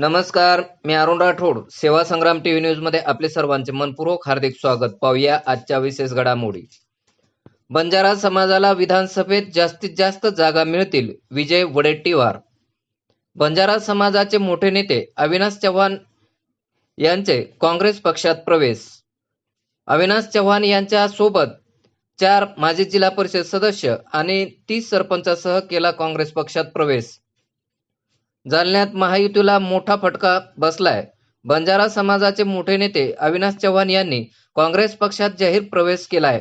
नमस्कार मी अरुण राठोड. सेवा संग्राम टीव्ही न्यूजमध्ये आपले सर्वांचे मनपूर्वक हार्दिक स्वागत. पाहूया आजच्या विशेष घडामोडी. बंजारा समाजाला विधानसभेत जास्तीत जास्त जागा मिळतील विजय वडेट्टीवार. बंजारा समाजाचे मोठे नेते अविनाश चव्हाण यांचे काँग्रेस पक्षात प्रवेश. अविनाश चव्हाण यांच्या सोबत चार माजी जिल्हा परिषद सदस्य आणि तीस सरपंचासह केला काँग्रेस पक्षात प्रवेश. जालन्यात महायुतीला मोठा फटका बसलाय. बंजारा समाजाचे मोठे नेते अविनाश चव्हाण यांनी काँग्रेस पक्षात जाहीर प्रवेश केलाय.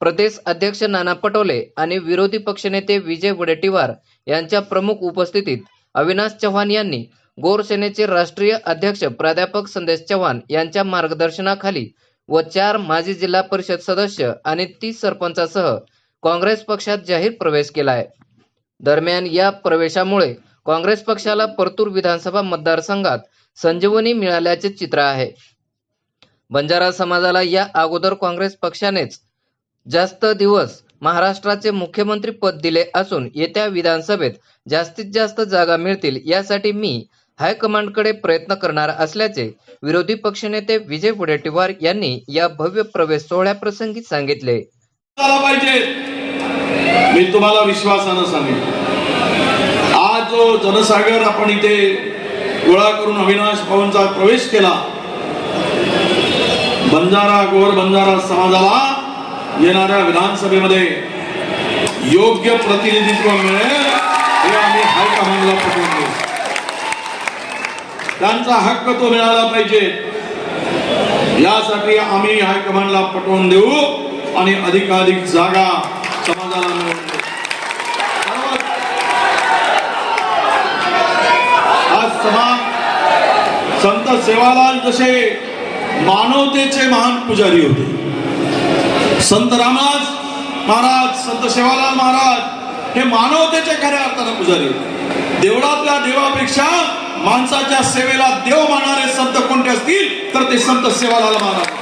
प्रदेश अध्यक्ष नाना पटोले आणि विरोधी पक्षनेते विजय वडेट्टीवार यांच्या प्रमुख उपस्थितीत अविनाश चव्हाण यांनी गोर सेनेचे राष्ट्रीय अध्यक्ष प्राध्यापक संदेश चव्हाण यांच्या मार्गदर्शनाखाली व चार माजी जिल्हा परिषद सदस्य आणि तीस सरपंचासह काँग्रेस पक्षात जाहीर प्रवेश केलाय. दरम्यान या प्रवेशामुळे काँग्रेस पक्षाला परतूर विधानसभा मतदारसंघात संजीवनी मिळाल्याचे चित्र आहे. बंजारा समाजाला या अगोदर काँग्रेस पक्षानेच जास्त दिवस महाराष्ट्राचे मुख्यमंत्री पद दिले असून येत्या विधानसभेत जास्तीत जास्त जागा मिळतील यासाठी मी हायकमांडकडे प्रयत्न करणार असल्याचे विरोधी पक्षनेते विजय वडेट्टीवार यांनी या भव्य प्रवेश सोहळ्याप्रसंगी सांगितले. मी तुम्हाला विश्वासानं सांगितलं जो जनसागर आपण इथे गोळा करून अविनाश भवनचा प्रवेश केला. बंजारा गोर बंजारा समाजाला येणाऱ्या विधानसभेमध्ये योग्य प्रतिनिधित्व मिळेल हे आम्ही हायकमांडला पटवून त्यांचा हक्क तो मिळाला पाहिजे. यासाठी आम्ही हायकमांडला पटवून देऊ आणि अधिकाधिक जागा समाजाला समाज संत सेवालाल जसे मानवतेचे महान पुजारी होते. संत रामदास महाराज संत सेवालाल महाराज हे मानवतेचे खऱ्या अर्थानं पुजारी होते. देवळातल्या देवापेक्षा माणसाच्या सेवेला देव मानणारे संत कोणते असतील? तर ते संत सेवालाल महाराज.